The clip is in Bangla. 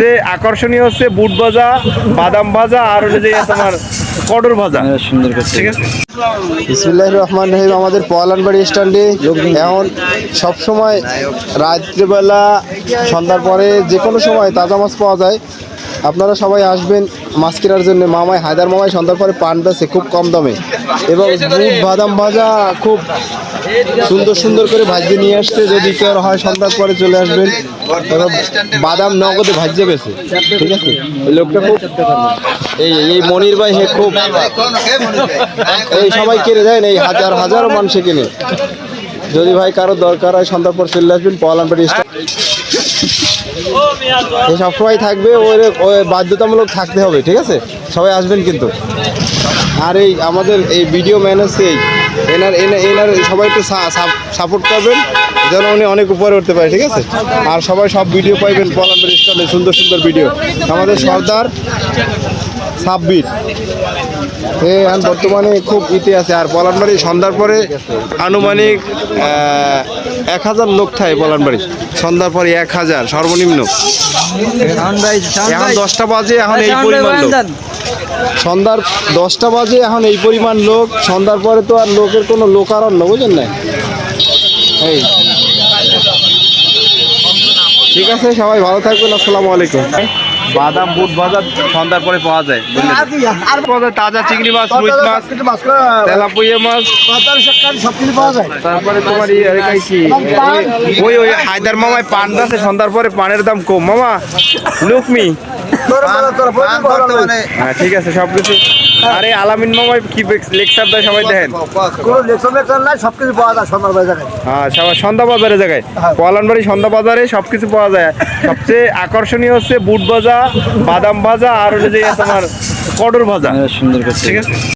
সবচেয়ে আকর্ষণীয় হচ্ছে বুট ভাজা বাদাম ভাজা আর হলো যে তোমার কটর ভাজা। সুন্দর ঠিক আছে? বিসমুল্লাহ রহমান রহিম আমাদের পলানবাড়ি স্ট্যান্ডে। এখন সবসময় রাত্রিবেলা সন্ধ্যার পরে যে কোনো সময় তাজা মাছ পাওয়া যায়। আপনারা সবাই আসবেন মাছ কেনার জন্য। মামাই হায়দার মামাই সন্ধ্যার পরে পান বেছে খুব কম দামে। এবং বুট বাদাম ভাজা খুব সুন্দর সুন্দর করে ভাজিয়ে নিয়ে আসছে। যদি কেউ হয় সন্ধ্যার পরে চলে আসবেন বাদাম নগদে ভাজিয়ে বেছে। ঠিক আছে? এই লোকটা খুব এই এই মনির ভাই, হে খুব এই সবাই কিনে দেয় না এই হাজার হাজারো মানুষে কিনে। যদি ভাই কারও দরকার হয় সন্ধ্যার পর চলে আসবেন এই সবসময় থাকবে, ওই ওই বাধ্যতামূলক থাকতে হবে, ঠিক আছে? সবাই আসবেন কিন্তু। আর এই আমাদের এই ভিডিও ম্যান হচ্ছে এই এনার এনার সবাই একটু সাপোর্ট করবেন যেন উনি অনেক উপরে উঠতে পারে ঠিক আছে? আর সবাই সব ভিডিও পাইবেন পলানবাড়ি স্টাইলে সুন্দর সুন্দর ভিডিও আমাদের সর্দার সাব্বির। এ এখন বর্তমানে খুব ইতে আছে। আর পলানবাড়ি সন্ধ্যার পরে আনুমানিক এক হাজার লোক থাকে পলানবাড়ি। সন্ধ্যার পরে এক হাজার সর্বনিম্ন। এখন দশটা বাজে এখন এই পরিমাণ লোক। সন্ধ্যার দশটা বাজে এখন এই পরিমাণ লোক সন্ধ্যার পরে তো আর লোকের কোনো লোকারণ্য বুঝলেন না? এই। ঠিক আছে সবাই ভালো থাকবেন আসসালামু আলাইকুম। বাদাম বুট ভাজা সন্ধ্যার পরে পাওয়া যায় আর তাজা চিংড়ি মাছ রুই মাছ তেলাপুয়া মাছ। তারপরে তোমার ইয়ে, আরে কাই ওই ওই হায়দার মামায় পান আছে সন্ধ্যার পরে পানের দাম কম। মামা লুকমি হ্যাঁ ঠিক আছে সব কিছু আরে আলামিন মামাই কি লেকচার দেয় সবাই দেখেন। সবকিছু পাওয়া যায় সন্ধ্যার বাজারে। হ্যাঁ সবাই সন্ধ্যা বাজারে জায়গায়। পলানবাড়ি সন্ধ্যা বাজারে সব কিছু পাওয়া যায়। সবচেয়ে আকর্ষণীয় হচ্ছে বুট ভাজা বাদাম ভাজা আর হলো যে তোমার কটর ভাজা। সুন্দর ঠিক আছে?